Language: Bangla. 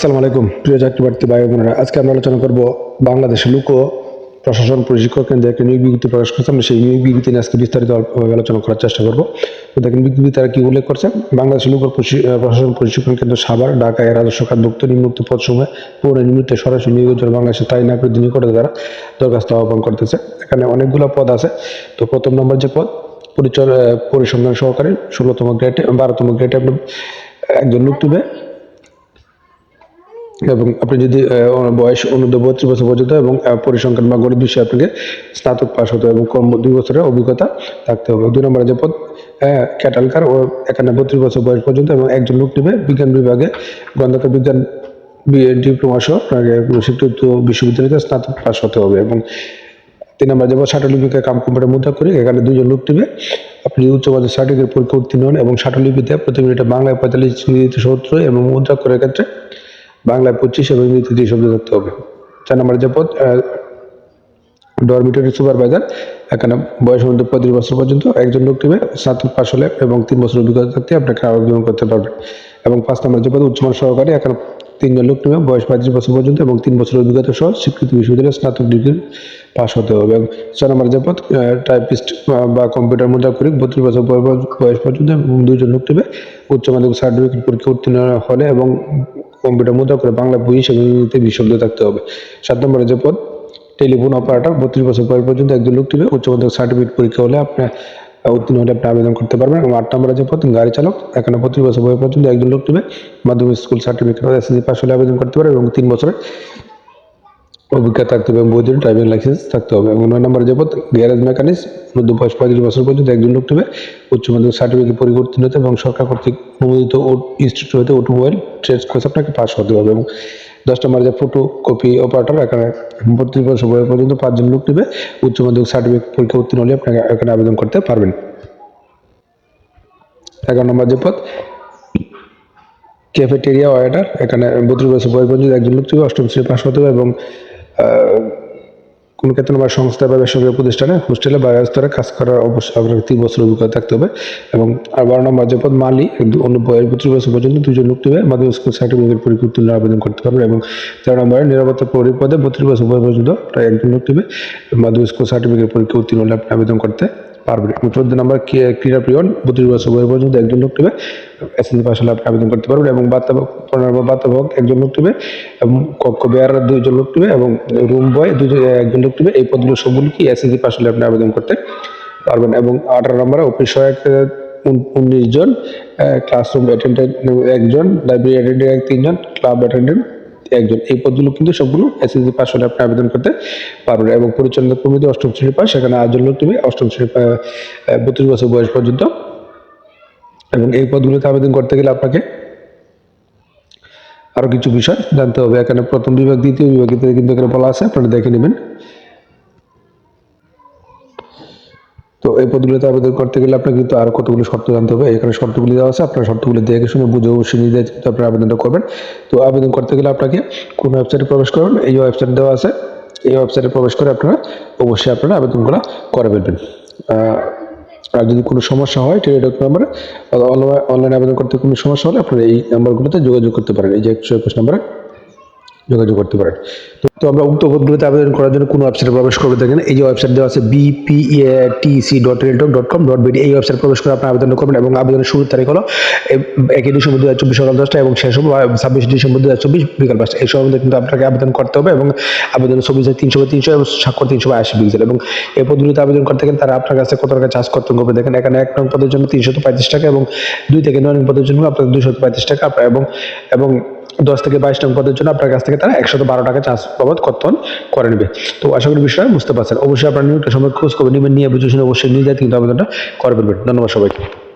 আসসালামু আলাইকুম, প্রিয় চাকরি প্রার্থী ভাই বোনেরা। আজকে আমরা আলোচনা করব বাংলাদেশে লোক প্রশাসন প্রশিক্ষক কেন্দ্রে একটা নিয়োগ বিজ্ঞপ্তি প্রকাশ করছে। আমরা সেই নিয়োগ বিজ্ঞপ্তি নিয়ে আজকে বিস্তারিত আলোচনা করার চেষ্টা করব। তো দেখেন, বিজ্ঞপ্তি তারা কি উল্লেখ করছে? বাংলাদেশ লোক প্রশাসন প্রশিক্ষণ কেন্দ্র সাভার, ঢাকা, এর রাজস্ব খাদ্যুক্ত নিম্নোক্ত পদসমূহে পৌর নিমিত্তে সরাসরি নিয়োগের জন্য বাংলাদেশের তাই নাগরিক নিকটে তারা দরখাস্ত আহ্বান করতেছে। এখানে অনেকগুলো পদ আছে। তো প্রথম নম্বর যে পদ, পরিচয় পরিসংখ্যান সহকারী ষোলোতম গ্রেডে, বারোতম গ্রেডে একজন লোক তুলবে এবং আপনি যদি বয়স অনুদ্ধ বত্রিশ বছর পর্যন্ত এবং পরিসংখ্যান বা গণিত বিষয়ে আপনাকে স্নাতক পাশ হতে হবে এবং কম দুই বছরের অভিজ্ঞতা থাকতে হবে। দুই নম্বরে যে পদ ক্যাটালকার ও এখানে বত্রিশ বছর বয়স পর্যন্ত এবং একজন লোক নেবে বিজ্ঞান বিভাগে গ্রন্থাগার বিজ্ঞান ডিপ্লোমা সহ আপনাকে স্বীকৃত বিশ্ববিদ্যালয়তে স্নাতক পাস হতে হবে এবং তিন নম্বর যেমন ষাটলিপিকে কাম কম্পিউটার মুদ্রা করি এখানে দুজন লোক নেবে। আপনি উচ্চ মাধ্যমিক সার্টিফিকেট পরীক্ষা উত্তীর্ণ হন এবং ষাটলিপিতে প্রতি মিনিটে বাংলায় পঁয়তাল্লিশ সত্তর এবং মুদ্রা করার ক্ষেত্রে বাংলায় পঁচিশ এবং ইংরেজিতে শব্দ থাকতে হবে। চার নম্বর যে পদ ডরমিটরি সুপারভাইজার, এখানে বয়স মধ্যে পঁয়ত্রিশ বছর পর্যন্ত একজন লোক টিমে স্নাতক পাশ হলে এবং তিন বছর অভিজ্ঞতা থাকতে আপনাকে আবেদন করতে পারবেন এবং পাঁচ নম্বর যে পদ উচ্চমান সহকারী, এখানে তিনজন লোক টিমে বয়স পঁয়ত্রিশ বছর পর্যন্ত এবং তিন বছর অভিজ্ঞতা সহ স্বীকৃত বিশ্ববিদ্যালয়ে স্নাতক ডিগ্রি পাশ হতে হবে। এবং ছয় নম্বর পদ টাইপিস্ট বা কম্পিউটার মুদ্রা করি বত্রিশ বছর বয়স পর্যন্ত এবং দুইজন লোক টিমে উচ্চ মাধ্যমিক সার্টিফিকেট পরীক্ষা উত্তীর্ণ হলে এবং কম্পিউটার মুদ্রা করে বাংলা বই হিসেবে বিশব্দ থাকতে হবে। সাত নম্বরে যে পদ, টেলিফোন অপারেটর বত্রিশ বছর বয়স পর্যন্ত একজন লোক টিভি উচ্চ মাধ্যমিক সার্টিফিকেট পরীক্ষা হলে আপনার উত্তীর্ণ হলে আপনি আবেদন করতে পারবেন। এবং আট নম্বরে যে পদ, গাড়ি চালক এখানে বত্রিশ বছর বয়স পর্যন্ত একজন লোক টিভি মাধ্যমিক স্কুল সার্টিফিকেট এসএসসি পাস হলে আবেদন করতে পারে এবং তিন বছরের অভিজ্ঞতা থাকতে হবে বৈধ ড্রাইভিং লাইসেন্স থাকতে হবে। এবং নয় নম্বরে যে পদ গ্যারেজ মেকানিক্স মধ্য বয়স পঁয়ত্রিশ বছর পর্যন্ত একজন লোক টিবে উচ্চ মাধ্যমিক সার্টিফিকেট পরিবর্তন হতে এবং সরকার কর্তৃক অনুমোদিত ইনস্টিটিউট হতে অটোমোবাইল ট্রেড কোর্স আপনাকে পাস হতে হবে। এবং দশ নম্বর যে ফটো কপি অপারেটর এখানে বত্রিশ বছর বয়স পর্যন্ত পাঁচজন লোক নেবে। উচ্চ মাধ্যমিক সার্টিফিকেট পরীক্ষা উত্তীর্ণ হলে আপনাকে এখানে আবেদন করতে পারবেন। এগারো নম্বর যে পদ ক্যাফেটেরিয়া ওয়েটার এখানে বত্রিশ বছর বয়স পর্যন্ত একজন লোক থেকে অষ্টম শ্রেণি পাশ হতে হবে এবং কোনো ক্ষেত্রে বা সংস্থা বা বেসরকারি প্রতিষ্ঠানে, হোস্টেলে বা স্তরে কাজ করার অবশ্যই আপনার তিন বছর অভিজ্ঞতা থাকতে হবে এবং আর বারো নম্বর যে পদ মালি অন্য বয়স বত্রিশ বছর পর্যন্ত দুজন লোক নেবে মাধ্যমিক স্কুল সার্টিফিকেট পরীক্ষা তুলনা আবেদন করতে পারবেন এবং তেরো নম্বরে নিরাপত্তা পরিপদে পদে বত্রিশ বছর পর্যন্ত প্রায় একজন লোক নেবে মাধ্যমিক স্কুল সার্টিফিকেট পরীক্ষা উত্তীর্ণ আবেদন করতে পারবেন চোদ্দ নম্বর ক্রীড়া পিরিয়ড বত্রিশ বছর বয়স পর্যন্ত একজন লোক নেবে। এসএসসি পাস হলে আপনি আবেদন করতে পারবেন এবং বার্তাবক পনেরো নম্বর বার্তাবক একজন লোক নেবে এবং কক্ষ বেয়ার দুইজন লোক নেবে এবং রুম বয় দুজন একজন লোক নেবে। এই পদগুলো সবগুলো কি এসএসসি পাস হলে আপনি আবেদন করতে পারবেন এবং আঠারো নম্বরে অফিস সহায়ক উনিশ জন ক্লাসরুম অ্যাটেন্ডেন্ট একজন লাইব্রেরি অ্যাটেন্ডেন্ট তিনজন ক্লাব অ্যাটেন্ডেন্ট একজন। এই পদগুলো কিন্তু সবগুলো এসএসসি পাস হলে আপনি আবেদন করতে পারবেন এবং পরিচালনা কমিটি অষ্টম শ্রেণি পাস, সেখানে আটজন তুমি অষ্টম শ্রেণি বত্রিশ বছর বয়স পর্যন্ত। এবং এই পদগুলোতে আবেদন করতে গেলে আপনাকে আরও কিছু বিষয় জানতে হবে। এখানে প্রথম বিভাগ, দ্বিতীয় বিভাগ কিন্তু এখানে বলা আছে, আপনারা দেখে নেবেন। তো এই পদগুলিতে আবেদন করতে গেলে আপনাকে কিন্তু আরও কতগুলো শর্ত জানতে হবে। এখানে শর্তগুলি দেওয়া আছে, আপনার শর্তগুলি দেখে শুনে বুঝে অবশ্যই নিজে কিন্তু আপনার আবেদনটা করবেন। তো আবেদন করতে গেলে আপনাকে কোন ওয়েবসাইটে প্রবেশ করবেন? এই ওয়েবসাইট দেওয়া আছে। এই ওয়েবসাইটে প্রবেশ করে আপনারা অবশ্যই আপনারা আবেদনগুলো করে ফেলবেন। আর যদি কোনো সমস্যা হয়, টেলিডক নাম্বারে অনলাইন আবেদন করতে কোনো সমস্যা হলে আপনারা এই নাম্বারগুলোতে যোগাযোগ করতে পারেন। এই যে একশো একুশ নাম্বারে। যোগাযোগ করতে পারেন। তো আমরা উক্ত পদগুলোতে আবেদন করার জন্য কোনো ওয়েবসাইটে প্রবেশ করবে দেখেন, এই যে ওয়েবসাইট দেওয়া আছে BPATC dot railtalk dot com dot BD এই ওয়েবসাইট প্রবেশ করে আপনি আবেদন করবেন এবং আবেদনের শুরুর তারিখ হলো একই ডিসেম্বর দু হাজার চব্বিশ সকাল দশটা এবং শেষ হবে ছাব্বিশ ডিসেম্বর দু হাজার চব্বিশ বিকাল পাঁচটা। এই সময় কিন্তু আপনাকে আবেদন করতে হবে এবং আবেদনের ছবি তিনশো বাই তিনশো এবং স্বাক্ষর তিনশো বাই আশি পিক্সেল এবং এই পদগুলিতে আবেদন করতে গেলে তারা আপনার কাছে কত টাকা চার্জ করতে হবে দেখেন, এখানে এক নং পদের জন্য তিনশো পঁয়ত্রিশ টাকা এবং দুই থেকে নয় পদের জন্য আপনার দুশো পঁয়ত্রিশ টাকা, এবং এবং দশ থেকে বাইশ নং পদের জন্য আপনার কাছ থেকে তারা একশত বারো টাকা চার্জ বাবদ কর্তন করে নেবে। তো আশা করি বিষয়টা বুঝতে পারছেন। অবশ্যই আপনার নিয়োগটা সময় খোঁজ খবর নেবেন, নিয়ে বুঝে অবশ্যই নিয়ে যায় কিন্তু আবেদনটা করে ফেলবেন ধন্যবাদ সবাইকে।